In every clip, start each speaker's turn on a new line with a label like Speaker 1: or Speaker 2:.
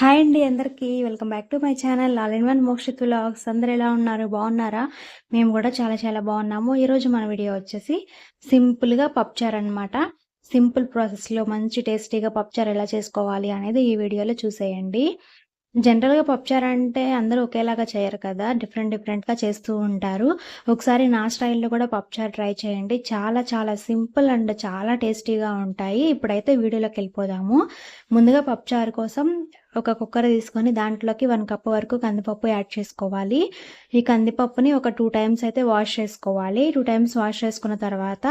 Speaker 1: Hi అండి అందరికీ. Welcome back to my channel all in one Mokshith vlogs. అందరు ఎలా ఉన్నారు? బాగున్నారా? మేము కూడా చాలా చాలా బాగున్నాము. ఈరోజు మన వీడియో వచ్చేసి సింపుల్గా పప్చార్ అనమాట సింపుల్ ప్రాసెస్లో మంచి టేస్టీగా పప్చార్ ఎలా చేసుకోవాలి అనేది ఈ వీడియోలో చూసేయండి. జనరల్గా పప్చార్ అంటే అందరూ ఒకేలాగా చేయరు కదా. డిఫరెంట్ డిఫరెంట్గా చేస్తూ ఉంటారు. ఒకసారి నా స్టైల్లో కూడా పప్చార్ ట్రై చేయండి. చాలా చాలా సింపుల్ అండ్ చాలా టేస్టీగా ఉంటాయి. ఇప్పుడైతే వీడియోలోకి వెళ్ళిపోదాము. ముందుగా పప్చార్ కోసం ఒక కుక్కర్ తీసుకొని దాంట్లోకి వన్ కప్ వరకు కందిపప్పు యాడ్ చేసుకోవాలి. ఈ కందిపప్పుని ఒక టూ టైమ్స్ అయితే వాష్ చేసుకోవాలి. టూ టైమ్స్ వాష్ చేసుకున్న తర్వాత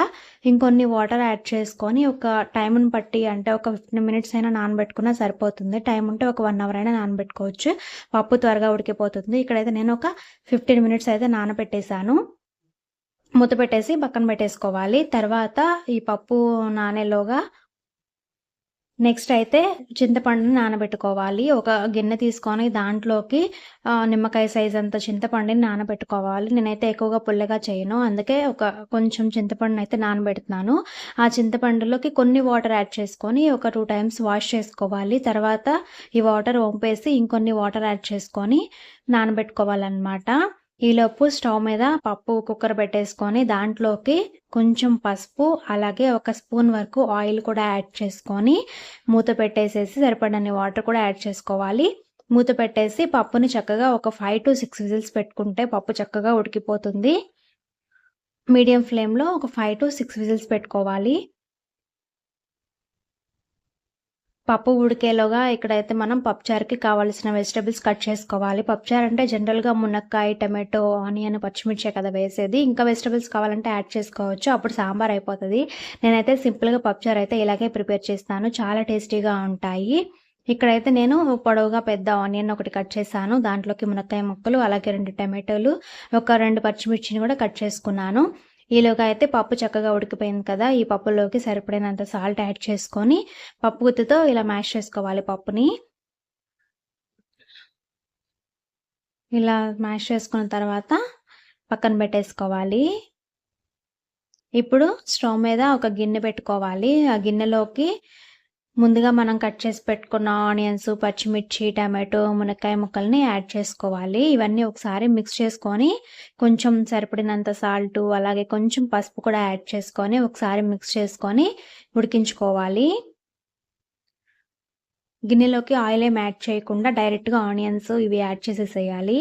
Speaker 1: ఇంకొన్ని వాటర్ యాడ్ చేసుకొని ఒక టైంను బట్టి అంటే ఒక ఫిఫ్టీన్ మినిట్స్ అయినా నానబెట్టుకున్నా సరిపోతుంది. టైం ఉంటే ఒక వన్ అవర్ అయినా నానబెట్టుకోవచ్చు. పప్పు త్వరగా ఉడికిపోతుంది. ఇక్కడైతే నేను ఒక ఫిఫ్టీన్ మినిట్స్ అయితే నానబెట్టేశాను. మూత పెట్టేసి పక్కన పెట్టేసుకోవాలి. తర్వాత ఈ పప్పు నానేలోగా నెక్స్ట్ అయితే చింతపండుని నానబెట్టుకోవాలి. ఒక గిన్నె తీసుకొని దాంట్లోకి నిమ్మకాయ సైజ్ అంత చింతపండుని నానబెట్టుకోవాలి. నేనైతే ఎక్కువగా పుల్లగా చేయను. అందుకే ఒక కొంచెం చింతపండుని అయితే నానబెడుతున్నాను. ఆ చింతపండులోకి కొన్ని వాటర్ యాడ్ చేసుకొని ఒక టూ టైమ్స్ వాష్ చేసుకోవాలి. తర్వాత ఈ వాటర్ వంపేసి ఇంకొన్ని వాటర్ యాడ్ చేసుకొని నానబెట్టుకోవాలన్నమాట. ఈలోపు స్టవ్ మీద పప్పు కుక్కర్ పెట్టేసుకొని దాంట్లోకి కొంచెం పసుపు అలాగే ఒక స్పూన్ వరకు ఆయిల్ కూడా యాడ్ చేసుకొని మూత పెట్టేసేసి సరిపడని వాటర్ కూడా యాడ్ చేసుకోవాలి. మూత పెట్టేసి పప్పుని చక్కగా ఒక ఫైవ్ టు సిక్స్ విజిల్స్ పెట్టుకుంటే పప్పు చక్కగా ఉడికిపోతుంది. మీడియం ఫ్లేమ్లో ఒక ఫైవ్ టు సిక్స్ విజిల్స్ పెట్టుకోవాలి. పప్పు ఉడికేలోగా ఇక్కడైతే మనం పప్పుచారుకి కావాల్సిన వెజిటబుల్స్ కట్ చేసుకోవాలి. పప్పుచారు అంటే జనరల్గా మునక్కాయ టమాటో ఆనియన్ పచ్చిమిర్చే కదా వేసేది. ఇంకా వెజిటబుల్స్ కావాలంటే యాడ్ చేసుకోవచ్చు. అప్పుడు సాంబార్ అయిపోతుంది. నేనైతే సింపుల్గా పప్పుచారు అయితే ఇలాగే ప్రిపేర్ చేస్తాను. చాలా టేస్టీగా ఉంటాయి. ఇక్కడైతే నేను పొడవుగా పెద్ద ఆనియన్ ఒకటి కట్ చేశాను. దాంట్లోకి మునక్కాయ ముక్కలు అలాగే రెండు టమాటోలు ఒక రెండు పచ్చిమిర్చిని కూడా కట్ చేసుకున్నాను. ఈలోగా అయితే పప్పు చక్కగా ఉడికిపోయింది కదా ఈ పప్పులోకి సరిపడినంత సాల్ట్ యాడ్ చేసుకొని పప్పు గుత్తితో ఇలా మ్యాష్ చేసుకోవాలి పప్పుని. ఇలా మ్యాష్ చేసుకున్న తర్వాత పక్కన పెట్టేసుకోవాలి. ఇప్పుడు స్టవ్ మీద ఒక గిన్నె పెట్టుకోవాలి. ఆ గిన్నెలోకి ముందుగా మనం కట్ చేసి పెట్టుకున్న ఆనియన్స్ పచ్చిమిర్చి టమాటో మునక్కాయ ముక్కల్ని యాడ్ చేసుకోవాలి. ఇవన్నీ ఒకసారి మిక్స్ చేసుకొని కొంచెం సరిపడినంత సాల్ట్ అలాగే కొంచెం పసుపు కూడా యాడ్ చేసుకొని ఒకసారి మిక్స్ చేసుకొని ఉడికించుకోవాలి. గిన్నెలోకి ఆయిల్ ఏం యాడ్ చేయకుండా డైరెక్ట్గా ఆనియన్స్ ఇవి యాడ్ చేసేసేయాలి.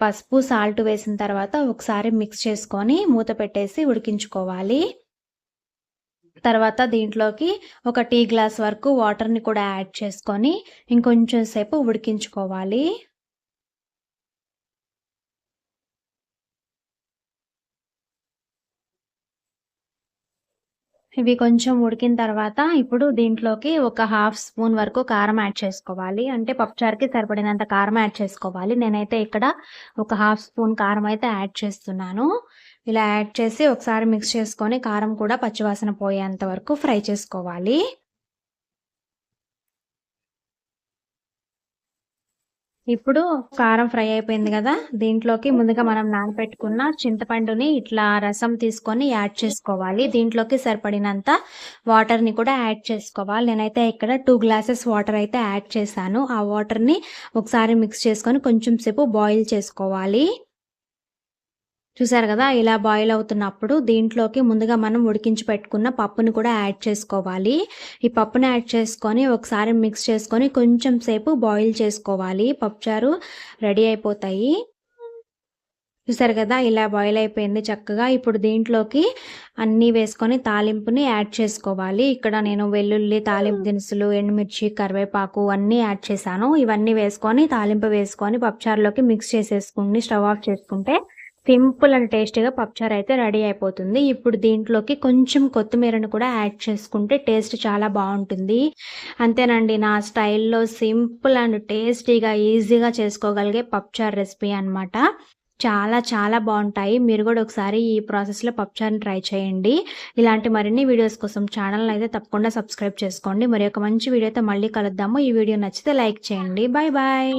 Speaker 1: పసుపు సాల్ట్ వేసిన తర్వాత ఒకసారి మిక్స్ చేసుకొని మూత పెట్టేసి ఉడికించుకోవాలి. తర్వాత దీంట్లోకి ఒక టీ గ్లాస్ వరకు వాటర్ని కూడా యాడ్ చేసుకొని ఇంకొంచెం సేపు ఉడికించుకోవాలి. ఇవి కొంచెం ఉడికిన తర్వాత ఇప్పుడు దీంట్లోకి ఒక హాఫ్ స్పూన్ వరకు కారం యాడ్ చేసుకోవాలి. అంటే పప్పుచారుకి సరిపడినంత కారం యాడ్ చేసుకోవాలి. నేనైతే ఇక్కడ ఒక హాఫ్ స్పూన్ కారం అయితే యాడ్ చేస్తున్నాను. ఇలా యాడ్ చేసి ఒకసారి మిక్స్ చేసుకొని కారం కూడా పచ్చివాసన పోయేంత వరకు ఫ్రై చేసుకోవాలి. ఇప్పుడు కారం ఫ్రై అయిపోయింది కదా దీంట్లోకి ముందుగా మనం నానపెట్టుకున్న చింతపండుని ఇట్లా రసం తీసుకొని యాడ్ చేసుకోవాలి. దీంట్లోకి సరిపడినంత వాటర్ని కూడా యాడ్ చేసుకోవాలి. నేనైతే ఇక్కడ టూ గ్లాసెస్ వాటర్ అయితే యాడ్ చేశాను. ఆ వాటర్ని ఒకసారి మిక్స్ చేసుకొని కొంచెం సేపు బాయిల్ చేసుకోవాలి. చూసారు కదా ఇలా బాయిల్ అవుతున్నప్పుడు దీంట్లోకి ముందుగా మనం ఉడికించి పెట్టుకున్న పప్పుని కూడా యాడ్ చేసుకోవాలి. ఈ పప్పుని యాడ్ చేసుకొని ఒకసారి మిక్స్ చేసుకొని కొంచెం సేపు బాయిల్ చేసుకోవాలి. పప్పుచారు రెడీ అయిపోతాయి. చూసారు కదా ఇలా బాయిల్ అయిపోయింది చక్కగా. ఇప్పుడు దీంట్లోకి అన్నీ వేసుకొని తాలింపుని యాడ్ చేసుకోవాలి. ఇక్కడ నేను వెల్లుల్లి తాలింపు దినుసులు ఎండుమిర్చి కరివేపాకు అన్నీ యాడ్ చేశాను. ఇవన్నీ వేసుకొని తాలింపు వేసుకొని పప్పుచారులోకి మిక్స్ చేసేసుకుని స్టవ్ ఆఫ్ చేసుకుంటే సింపుల్ అండ్ టేస్టీగా పప్చార్ అయితే రెడీ అయిపోతుంది. ఇప్పుడు దీంట్లోకి కొంచెం కొత్తిమీరను కూడా యాడ్ చేసుకుంటే టేస్ట్ చాలా బాగుంటుంది. అంతేనండి నా స్టైల్లో సింపుల్ అండ్ టేస్టీగా ఈజీగా చేసుకోగలిగే పప్చార్ రెసిపీ అనమాట చాలా చాలా బాగుంటాయి. మీరు కూడా ఒకసారి ఈ ప్రాసెస్లో పప్చార్ని ట్రై చేయండి. ఇలాంటి మరిన్ని వీడియోస్ కోసం ఛానల్ అయితే తప్పకుండా సబ్స్క్రైబ్ చేసుకోండి. మరి ఒక మంచి వీడియోతో మళ్ళీ కలుద్దాము. ఈ వీడియో నచ్చితే లైక్ చేయండి. Bye bye